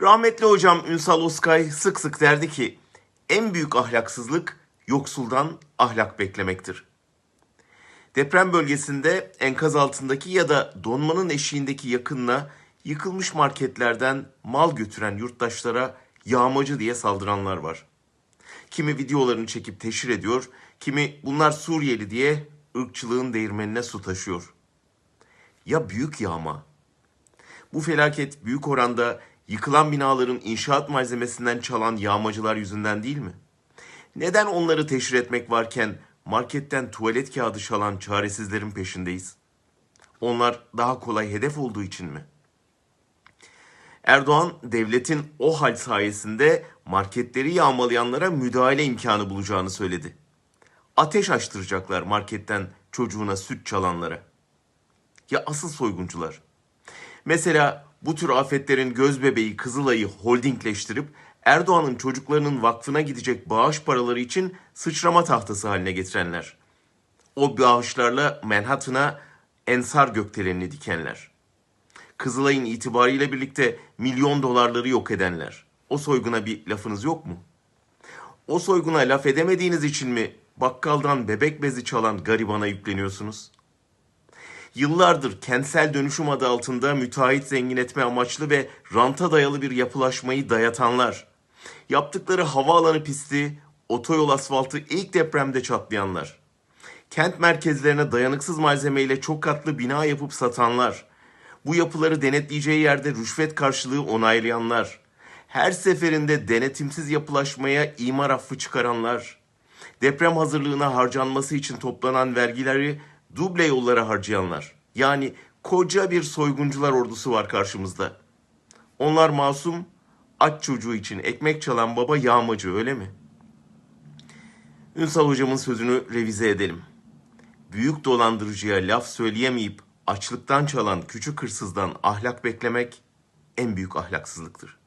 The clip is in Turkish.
Rahmetli hocam Ünsal Oskay sık sık derdi ki en büyük ahlaksızlık yoksuldan ahlak beklemektir. Deprem bölgesinde enkaz altındaki ya da donmanın eşiğindeki yakınına yıkılmış marketlerden mal götüren yurttaşlara yağmacı diye saldıranlar var. Kimi videolarını çekip teşhir ediyor, kimi bunlar Suriyeli diye ırkçılığın değirmenine su taşıyor. Ya büyük yağma? Bu felaket büyük oranda yıkılan binaların inşaat malzemesinden çalan yağmacılar yüzünden değil mi? Neden onları teşhir etmek varken marketten tuvalet kağıdı çalan çaresizlerin peşindeyiz? Onlar daha kolay hedef olduğu için mi? Erdoğan devletin o hal sayesinde marketleri yağmalayanlara müdahale imkanı bulacağını söyledi. Ateş açtıracaklar marketten çocuğuna süt çalanlara. Ya asıl soyguncular? Mesela bu tür afetlerin göz bebeği Kızılay'ı holdingleştirip Erdoğan'ın çocuklarının vakfına gidecek bağış paraları için sıçrama tahtası haline getirenler. O bağışlarla Manhattan'a ensar gökdelenini dikenler. Kızılay'ın itibarıyla birlikte milyon dolarları yok edenler. O soyguna bir lafınız yok mu? O soyguna laf edemediğiniz için mi bakkaldan bebek bezi çalan garibana yükleniyorsunuz? Yıllardır kentsel dönüşüm adı altında müteahhit zengin etme amaçlı ve ranta dayalı bir yapılaşmayı dayatanlar. Yaptıkları havaalanı pisti, otoyol asfaltı ilk depremde çatlayanlar. Kent merkezlerine dayanıksız malzemeyle çok katlı bina yapıp satanlar. Bu yapıları denetleyeceği yerde rüşvet karşılığı onaylayanlar. Her seferinde denetimsiz yapılaşmaya imar affı çıkaranlar. Deprem hazırlığına harcanması için toplanan vergileri duble yollara harcayanlar. Yani koca bir soyguncular ordusu var karşımızda. Onlar masum, aç çocuğu için ekmek çalan baba yağmacı öyle mi? Ünsal hocamın sözünü revize edelim. Büyük dolandırıcıya laf söyleyemeyip açlıktan çalan küçük hırsızdan ahlak beklemek en büyük ahlaksızlıktır.